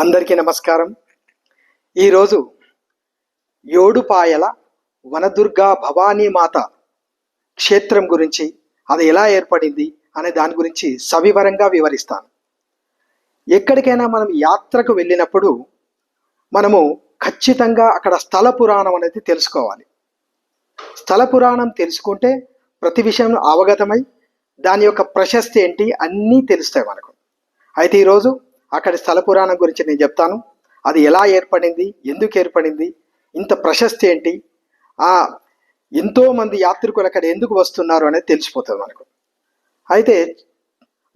అందరికీ నమస్కారం. ఈరోజు ఏడుపాయల వనదుర్గా భవానీ మాత క్షేత్రం గురించి అది ఎలా ఏర్పడింది అనే దాని గురించి సవివరంగా వివరిస్తాను. ఎక్కడికైనా మనం యాత్రకు వెళ్ళినప్పుడు మనము ఖచ్చితంగా అక్కడ స్థల పురాణం అనేది తెలుసుకోవాలి. స్థల పురాణం తెలుసుకుంటే ప్రతి విషయం అవగతమై దాని యొక్క ప్రశస్తి ఏంటి అన్నీ తెలుస్తాయి మనకు. అయితే ఈరోజు అక్కడి స్థల పురాణం గురించి నేను చెప్తాను. అది ఎలా ఏర్పడింది? ఎందుకు ఏర్పడింది? ఇంత ప్రశస్తి ఏంటి? ఆ ఎంతో మంది యాత్రికులు అక్కడ ఎందుకు వస్తున్నారు అనేది తెలిసిపోతుంది మనకు. అయితే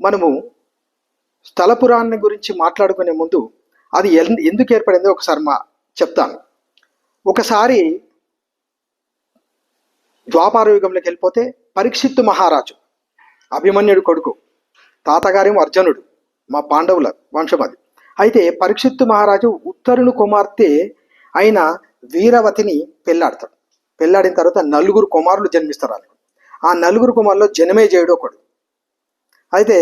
మనము స్థల పురాణం గురించి మాట్లాడుకునే ముందు అది ఎందుకు ఏర్పడిందో ఒకసారి మా చెప్తాను. ఒకసారి ద్వాపార యుగంలోకి వెళ్ళిపోతే పరీక్షిత్తు మహారాజు అభిమన్యుడు కొడుకు తాతగారేమో అర్జునుడు మా పాండవుల వంశం అది అయితే పరీక్షిత్తు మహారాజు ఉత్తరుని కుమార్తె అయిన వీరవతిని పెళ్ళాడతాడు పెళ్ళాడిన తర్వాత నలుగురు కుమారులు జన్మిస్తారు వాళ్ళకు ఆ నలుగురు కుమారుల్లో జనమేజయుడు ఒకడు. అయితే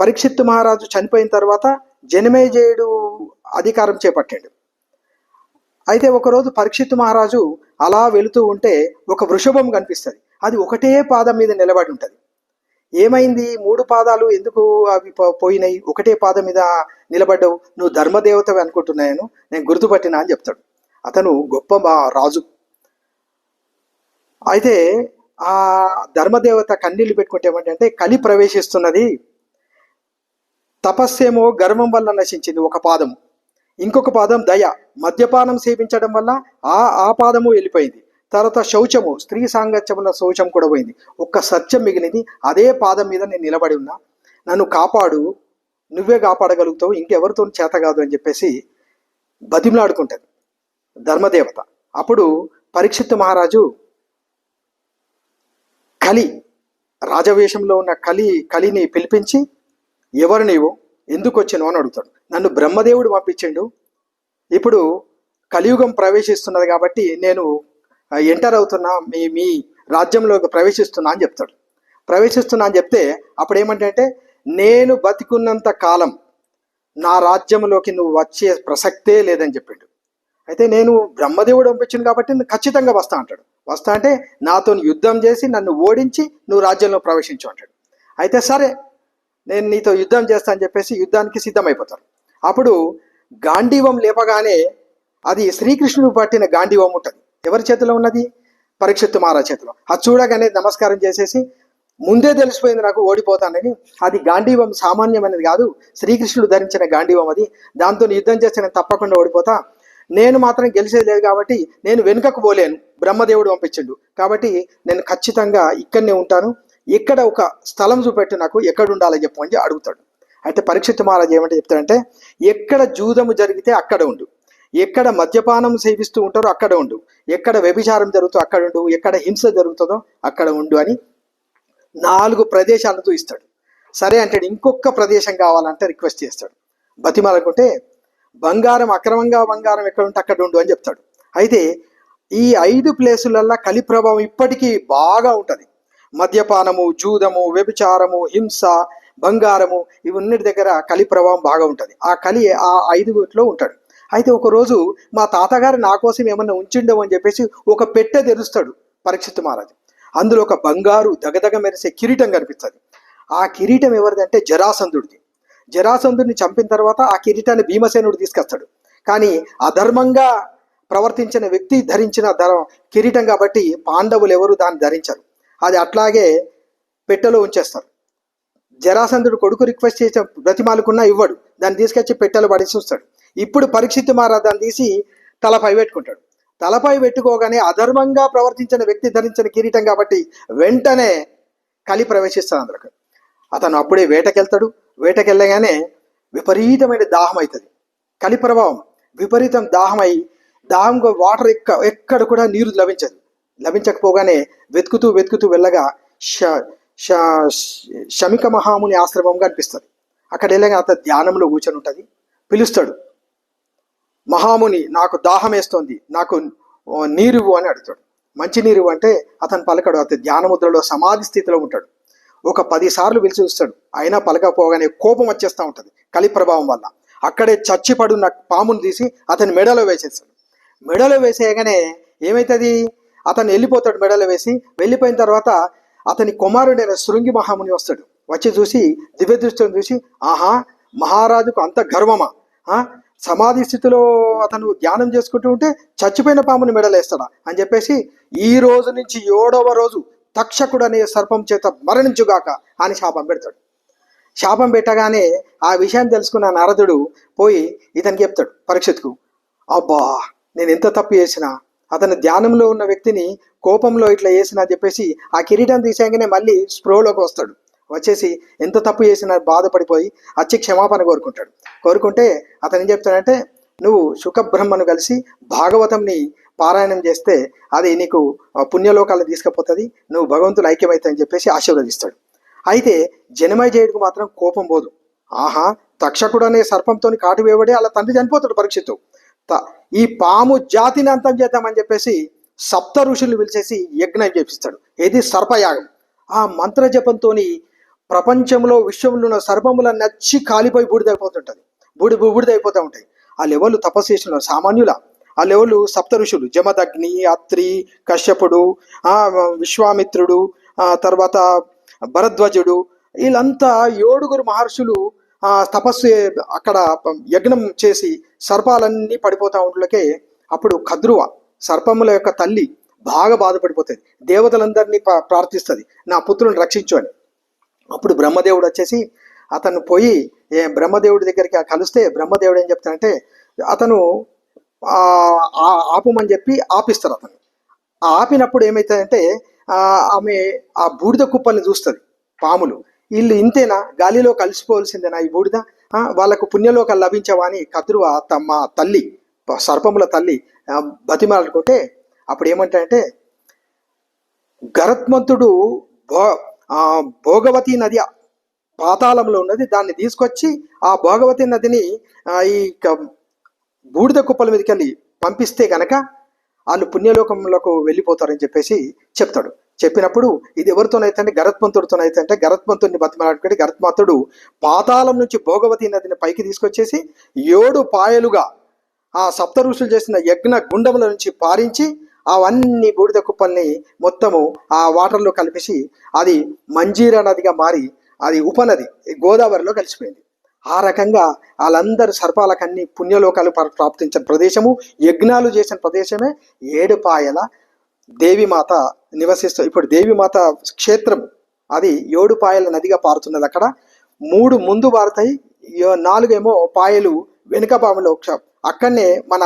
పరీక్షిత్తు మహారాజు చనిపోయిన తర్వాత జనమేజయుడు అధికారం చేపట్టాడు. అయితే ఒకరోజు పరీక్షిత్తు మహారాజు అలా వెళుతూ ఉంటే ఒక వృషభం కనిపిస్తుంది. అది ఒకటే పాదం మీద నిలబడి ఉంటుంది. ఏమైంది? మూడు పాదాలు ఎందుకు అవి పోయినాయి? ఒకటే పాదం మీద నిలబడ్డావు. నువ్వు ధర్మదేవతవి అనుకుంటున్నాను నేను గుర్తుపట్టినా అని చెప్తాడు. అతను గొప్ప మా- రాజు. అయితే ఆ ధర్మదేవత కన్నీళ్ళు పెట్టుకుంటే ఏమంటే కలి ప్రవేశిస్తున్నది. తపస్సేమో గర్వం వల్ల నశించింది ఒక పాదం ఇంకొక పాదం దయ. మద్యపానం సేవించడం వల్ల ఆ ఆ పాదము వెళ్ళిపోయింది. తర్వాత శౌచము స్త్రీ సాంగత్యముల శౌచం కూడా పోయింది. ఒక్క సత్యం మిగిలింది. అదే పాదం మీద నేను నిలబడి ఉన్నా. నన్ను కాపాడు. నువ్వే కాపాడగలుగుతావు. ఇంకెవరితో చేత కాదు అని చెప్పేసి బతిమలాడుకుంటుంది ధర్మదేవత. అప్పుడు పరీక్షిత్ మహారాజు కలి రాజవేషంలో ఉన్న కలి కలిని పిలిపించి ఎవరు నీవు? ఎందుకు వచ్చినావు అని అడుగుతాడు. నన్ను బ్రహ్మదేవుడు పంపించిండు. ఇప్పుడు కలియుగం ప్రవేశిస్తున్నది కాబట్టి నేను ఎంటర్ అవుతున్నా మీ మీ రాజ్యంలోకి ప్రవేశిస్తున్నా అని చెప్తాడు. ప్రవేశిస్తున్నా అని చెప్తే అప్పుడు ఏమంటే నేను బతికున్నంత కాలం నా రాజ్యంలోకి నువ్వు వచ్చే ప్రసక్తే లేదని చెప్పిండు. అయితే నేను బ్రహ్మదేవుడు పంపించింది కాబట్టి నువ్వు ఖచ్చితంగా వస్తా అంటాడు. వస్తా అంటే నాతో యుద్ధం చేసి నన్ను ఓడించి నువ్వు రాజ్యంలో ప్రవేశించు అంటాడు. అయితే సరే నేను నీతో యుద్ధం చేస్తా అని చెప్పేసి యుద్ధానికి సిద్ధమైపోతారు. అప్పుడు గాంధీవం లేపగానే అది శ్రీకృష్ణుడు పట్టిన గాంధీవం ఉంటుంది. ఎవరి చేతిలో ఉన్నది? పరీక్షిత్తు మహారాజ్ చేతిలో. అది చూడగానే నమస్కారం చేసేసి ముందే తెలిసిపోయింది నాకు ఓడిపోతానని. అది గాంధీవం సామాన్యమైనది కాదు. శ్రీకృష్ణుడు ధరించిన గాంధీవం అది. దాంతో యుద్ధం చేస్తే నేను తప్పకుండా ఓడిపోతా. నేను మాత్రం గెలిచేది లేదు కాబట్టి నేను వెనుకకు పోలేను. బ్రహ్మదేవుడు పంపించిండు. కాబట్టి నేను ఖచ్చితంగా ఇక్కడనే ఉంటాను. ఇక్కడ ఒక స్థలం చూపెట్టు నాకు. ఎక్కడ ఉండాలని చెప్పు అని అడుగుతాడు. అయితే పరీక్షిత్ మహారాజ్ ఏమంటే చెప్తాడంటే ఎక్కడ జూదము జరిగితే అక్కడ ఉండు. ఎక్కడ మద్యపానం సేవిస్తూ ఉంటారో అక్కడ ఉండు. ఎక్కడ వ్యభిచారం జరుగుతుందో అక్కడ ఉండు. ఎక్కడ హింస జరుగుతుందో అక్కడ ఉండు అని నాలుగు ప్రదేశాలతో ఇస్తాడు. సరే అంటాడు ఇంకొక ప్రదేశం కావాలంటే రిక్వెస్ట్ చేస్తాడు. బతిమాలకుంటే బంగారం అక్రమంగా బంగారం ఎక్కడ ఉంటే అక్కడ ఉండు అని చెప్తాడు. అయితే ఈ ఐదు ప్లేసులల్లో కలి ప్రభావం ఇప్పటికీ బాగా ఉంటుంది. మద్యపానము జూదము వ్యభిచారము హింస బంగారము ఇవన్నిటి దగ్గర కలి ప్రభావం బాగా ఉంటుంది. ఆ కలి ఆ ఐదుగుట్లో ఉంటాడు. అయితే ఒకరోజు మా తాతగారు నా కోసం ఏమన్నా ఉంచిండవు అని చెప్పేసి ఒక పెట్టె తెరుస్తాడు పరీక్షిత్ మహారాజు. అందులో ఒక బంగారు దగదగ మెరిసే కిరీటం కనిపిస్తుంది. ఆ కిరీటం ఎవరిదంటే జరాసంధుడిది. జరాసంధుడిని చంపిన తర్వాత ఆ కిరీటాన్ని భీమసేనుడు తీసుకొస్తాడు. కానీ అధర్మంగా ప్రవర్తించిన వ్యక్తి ధరించిన ధర కిరీటం కాబట్టి పాండవులు ఎవరు దాన్ని ధరించరు. అది అట్లాగే పెట్టెలో ఉంచేస్తారు. జరాసంధుడు కొడుకు రిక్వెస్ట్ చేసిన బ్రతిమాలకున్నా ఇవ్వడు. దాన్ని తీసుకొచ్చి పెట్టెలు పడేసి చూస్తాడు ఇప్పుడు పరీక్షిత్ మహారాజ్ తీసి తలపై పెట్టుకుంటాడు. తలపై పెట్టుకోగానే అధర్మంగా ప్రవర్తించిన వ్యక్తి ధరించిన కిరీటం కాబట్టి వెంటనే కలి ప్రవేశిస్తాడు అందులోకి. అతను అప్పుడే వేటకెళ్తాడు. వేటకెళ్ళగానే విపరీతమైన దాహం అవుతుంది కలి ప్రభావం విపరీతం దాహమై దాహంగా వాటర్ ఎక్క ఎక్కడ కూడా నీరు లభించదు. లభించకపోగానే వెతుకుతూ వెతుకుతూ వెళ్ళగా ష శమిక మహాముని ఆశ్రమంగా అనిపిస్తుంది. అక్కడ వెళ్ళగా అతను ధ్యానంలో కూర్చొని ఉంటుంది. పిలుస్తాడు. మహాముని నాకు దాహం వేస్తోంది నాకు నీరు అని అడుగుతాడు. మంచి నీరు అంటే అతను పలకడు అతను ధ్యానముద్రలో సమాధి స్థితిలో ఉంటాడు. ఒక పదిసార్లు పిలిచి చూస్తాడు. అయినా పలకపోగానే కోపం వచ్చేస్తూ ఉంటుంది కలి ప్రభావం వల్ల. అక్కడే చచ్చిపడున్న పామును తీసి అతని మెడలో వేసేస్తాడు. మెడలో వేసేయగానే ఏమవుతుంది అతను వెళ్ళిపోతాడు మెడలో వేసి వెళ్ళిపోయిన తర్వాత అతని కుమారుడైన శృంగి మహాముని వస్తాడు. వచ్చి చూసి దివ్య దృష్టిని చూసి ఆహా మహారాజుకు అంత గర్వమా? సమాధి స్థితిలో అతను ధ్యానం చేసుకుంటూ ఉంటే చచ్చిపోయిన పాముని మెడలేస్తాడా అని చెప్పేసి ఈ రోజు నుంచి ఏడవ రోజు తక్షకుడు అనే సర్పం చేత మరణించుగాక అని శాపం పెడతాడు. శాపం పెట్టగానే ఆ విషయం తెలుసుకున్న నారదుడు పోయి ఇతనికి చెప్తాడు పరీక్షత్కు అబ్బా నేను ఎంత తప్పు చేసినా అతను ధ్యానంలో ఉన్న వ్యక్తిని కోపంలో ఇట్లా చేసిన అని చెప్పేసి ఆ కిరీటం తీసేయగానే మళ్ళీ స్ప్రోలోకి వస్తాడు. వచ్చేసి ఎంత తప్పు చేసినా బాధపడిపోయి వచ్చి క్షమాపణ కోరుకుంటాడు. కోరుకుంటే అతను ఏం చెప్తాడంటే నువ్వు సుఖబ్రహ్మను కలిసి భాగవతంని పారాయణం చేస్తే అది నీకు పుణ్యలోకాలు తీసుకుపోతుంది నువ్వు భగవంతుడు ఐక్యమైతే అని చెప్పేసి ఆశీర్వదిస్తాడు. అయితే జనమయజయుడికి మాత్రం కోపం పోదు. ఆహా తక్షకుడు అనే సర్పంతో కాటు వేయబడి అలా తండ్రి చనిపోతాడు పరీక్షతో ఈ పాము జాతిని అంతం చేద్దామని చెప్పేసి సప్త ఋషులు పిలిచేసి యజ్ఞం చేపిస్తాడు. ఏది సర్పయాగం. ఆ మంత్ర జపంతోని ప్రపంచంలో విశ్వంలో ఉన్న సర్పముల నచ్చి కాలిపోయి బూడిదైపోతుంటుంది. బూడి బూడిదైపోతూ ఉంటాయి ఆ లెవెల్ తపస్సు చేసిన సామాన్యుల ఆ లెవెల్ సప్త ఋషులు జమదగ్ని అత్రి కశ్యపుడు విశ్వామిత్రుడు తర్వాత భరద్వజుడు వీళ్ళంతా ఏడుగురు మహర్షులు తపస్సు అక్కడ యజ్ఞం చేసి సర్పాలన్నీ పడిపోతా ఉండలకే అప్పుడు కద్రువ సర్పముల యొక్క తల్లి బాగా బాధపడిపోతుంది. దేవతలందరినీ ప్రార్థిస్తుంది. నా పుత్రుని రక్షించు అని. అప్పుడు బ్రహ్మదేవుడు వచ్చేసి అతను పోయి ఏ బ్రహ్మదేవుడి దగ్గరికి కలిస్తే బ్రహ్మదేవుడు ఏం చెప్తాడంటే అతను ఆ, ఆపమని చెప్పి ఆపిస్తారు అతను. ఆ ఆపినప్పుడు ఏమవుతుందంటే ఆమె ఆ బూడిద కుప్పల్ని చూస్తుంది పాములు. వీళ్ళు ఇంతేనా? గాలిలో కలిసిపోవలసిందేనా ఈ బూడిద? వాళ్ళకు పుణ్యలోకాలు లభించవా అని కద్రువ తమ తల్లి సర్పముల తల్లి ఆ, అప్పుడు ఏమంటాడంటే గరత్మంతుడు భోగవతి నది పాతాళంలో ఉన్నది. దాన్ని తీసుకొచ్చి ఆ భోగవతి నదిని ఈ బూడిద కుప్పల మీదకి వెళ్ళి పంపిస్తే కనుక వాళ్ళు పుణ్యలోకంలోకి వెళ్ళిపోతారని చెప్పేసి చెప్తాడు. చెప్పినప్పుడు ఇది ఎవరితోనైతే గరత్మంతుడితోనైతే అంటే గరత్మంతుడిని బతిమలాడుకుంటే గరత్మంతుడు పాతాళం నుంచి భోగవతి నదిని పైకి తీసుకొచ్చేసి ఏడు పాయలుగా ఆ సప్త ఋషులు చేసిన యజ్ఞ గుండముల నుంచి పారించి అవన్నీ బూడిద కుప్పల్ని మొత్తము ఆ వాటర్లో కలిపేసి అది మంజీరా నదిగా మారి అది ఉపనది గోదావరిలో కలిసిపోయింది. ఆ రకంగా వాళ్ళందరూ సర్పాలకన్ని పుణ్యలోకాలు ప్రాప్తించిన ప్రదేశము యజ్ఞాలు చేసిన ప్రదేశమే ఏడుపాయల దేవిమాత నివసిస్తూ ఇప్పుడు దేవిమాత క్షేత్రము అది ఏడు పాయల నదిగా పారుతున్నది అక్కడ. మూడు ముందు పారుతాయి నాలుగేమో పాయలు వెనుక భాగంలో అక్కడనే మన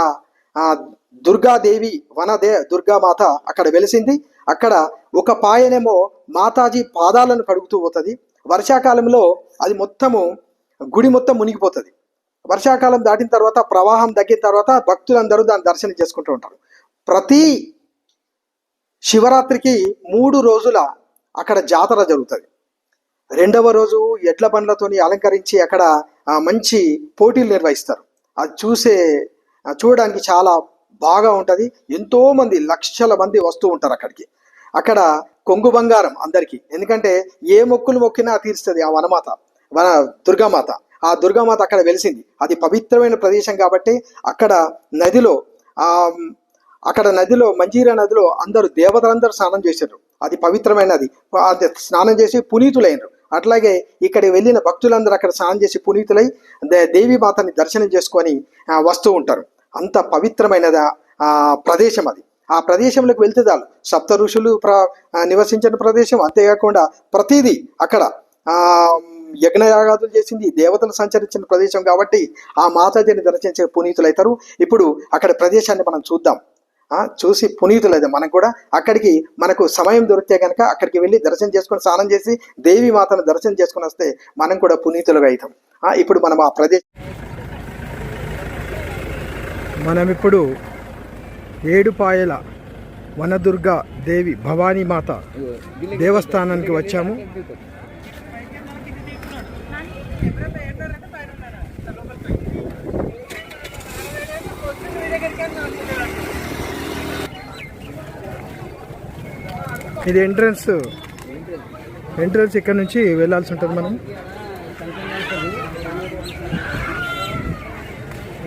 దుర్గాదేవి వనదే దుర్గామాత అక్కడ వెలిసింది. అక్కడ ఒక పాయనేమో మాతాజీ పాదాలను కడుగుతూ పోతుంది. వర్షాకాలంలో అది మొత్తము గుడి మొత్తం మునిగిపోతుంది. వర్షాకాలం దాటిన తర్వాత ప్రవాహం తగ్గిన తర్వాత భక్తులందరూ దాన్ని దర్శనం చేసుకుంటూ ఉంటారు. ప్రతి శివరాత్రికి మూడు రోజుల అక్కడ జాతర జరుగుతుంది. రెండవ రోజు ఎడ్ల బండ్లతోని అలంకరించి అక్కడ మంచి పోటీలు నిర్వహిస్తారు. అది చూసే చూడడానికి చాలా బాగా ఉంటుంది. ఎంతోమంది లక్షల మంది వస్తూ ఉంటారు అక్కడికి. అక్కడ కొంగు బంగారం అందరికీ. ఎందుకంటే ఏ మొక్కులు మొక్కినా తీరుస్తుంది ఆ వనమాత వన దుర్గామాత. ఆ దుర్గామాత అక్కడ వెలిసింది. అది పవిత్రమైన ప్రదేశం కాబట్టి అక్కడ నదిలో ఆ అక్కడ నదిలో మంజీరా నదిలో అందరూ దేవతలందరూ స్నానం చేశారు అది పవిత్రమైనది అది స్నానం చేసి పునీతులైనరు. అట్లాగే ఇక్కడ వెళ్ళిన భక్తులందరూ అక్కడ స్నానం చేసి పునీతులై దే- దేవి మాతని దర్శనం చేసుకొని వస్తూ ఉంటారు. అంత పవిత్రమైనది ఆ- ప్రదేశం అది. ఆ ప్రదేశంలోకి వెళ్తే చాలు. సప్త ఋషులు ప్ర నివసించిన ప్రదేశం. అంతేకాకుండా ప్రతిదీ అక్కడ యజ్ఞయాగాదులు చేసింది దేవతలు సంచరించిన ప్రదేశం కాబట్టి ఆ మాతాజీని దర్శించే పునీతులైతారు. ఇప్పుడు అక్కడ ప్రదేశాన్ని మనం చూద్దాం. చూసి చూసి పునీతులైతే మనకు కూడా అక్కడికి మనకు సమయం దొరికితే కనుక అక్కడికి వెళ్ళి దర్శనం చేసుకొని స్నానం చేసి దేవి మాతను దర్శనం చేసుకొని వస్తే మనం కూడా పునీతులుగా అవుతాం. ఇప్పుడు మనం ఆ ప్రదేశం మనం ఇప్పుడు ఏడుపాయల వనదుర్గ దేవి భవానీ మాత దేవస్థానానికి వచ్చాము. ఇది ఎంట్రన్స్ ఎంట్రన్స్ ఇక్కడ నుంచి వెళ్ళాల్సి ఉంటుంది మనం.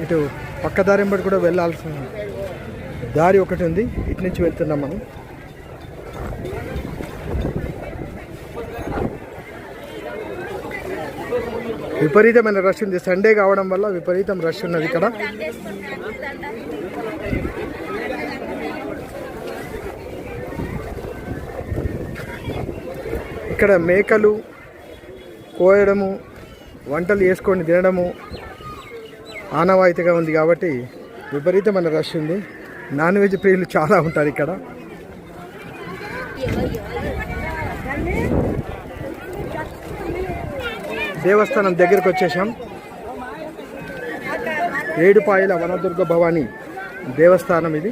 ఇటు పక్క దారి వెంబడి కూడా వెళ్ళాల్సిన దారి ఒకటి ఉంది. ఇటు నుంచి వెళ్తున్నాం మనం. విపరీతమైన రష్ ఉంది. సండే కావడం వల్ల విపరీతం రష్ ఉన్నది ఇక్కడ. ఇక్కడ మేకలు కోయడము వంటలు చేసుకొని తినడము ఆనవాయితీగా ఉంది కాబట్టి విపరీతమైన రష్ ఉంది. నాన్ వెజ్ ప్రియులు చాలా ఉంటారు ఇక్కడ. దేవస్థానం దగ్గరికి వచ్చేసాం. ఏడుపాయల వనదుర్గ భవాని దేవస్థానం ఇది.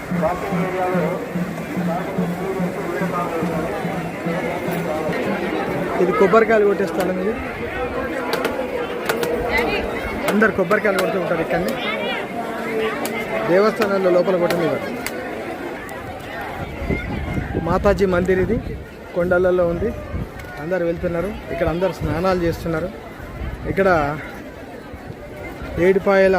ఇది కొబ్బరికాయలు కొట్టే స్థలం ఇది. అందరు కొబ్బరికాయలు కొడుతూ ఉంటారు ఇక్కడ దేవస్థానాల్లో లోపల కొట్టనివ్వరు మాతాజీ మందిర్ ఇది. కొండలలో ఉంది. అందరు వెళ్తున్నారు. ఇక్కడ అందరు స్నానాలు చేస్తున్నారు. ఇక్కడ ఏడుపాయల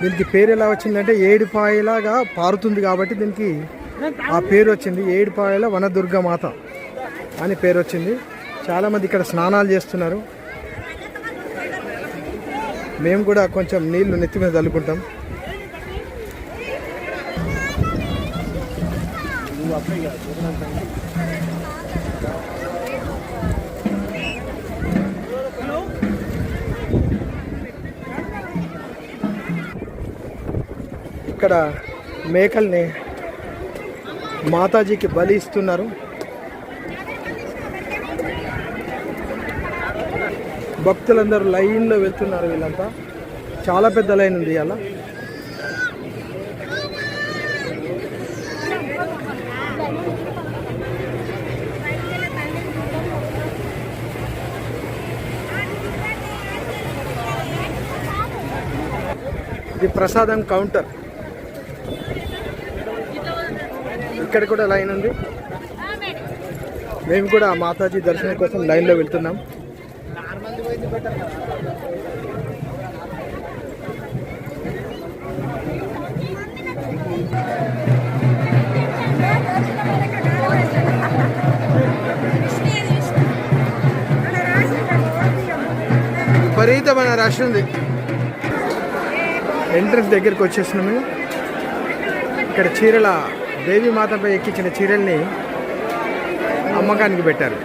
దీనికి పేరు ఎలా వచ్చిందంటే ఏడుపాయలాగా పారుతుంది కాబట్టి దీనికి ఆ పేరు వచ్చింది. ఏడుపాయల వనదుర్గ మాత అని పేరు వచ్చింది. చాలామంది ఇక్కడ స్నానాలు చేస్తున్నారు. మేము కూడా కొంచెం నీళ్ళు నెత్తి మీద చల్లుకుంటాం ఇక్కడ మేకల్ని మాతాజీకి బలి ఇస్తున్నారు. భక్తులందరూ లైన్లో వెళ్తున్నారు వీళ్ళంతా. చాలా పెద్ద లైన్ ఉంది ఇవాళ. ఇది ప్రసాదం కౌంటర్. ఇక్కడ కూడా లైన్ ఉంది. మేము కూడా మాతాజీ దర్శనం కోసం లైన్లో వెళ్తున్నాం. విపరీతమైన రష్ ఉంది. ఎంట్రన్స్ దగ్గరికి వచ్చేసినాము. ఇక్కడ చీరల దేవి మాతపై ఎక్కించిన చీరల్ని అమ్మకానికి పెట్టారు.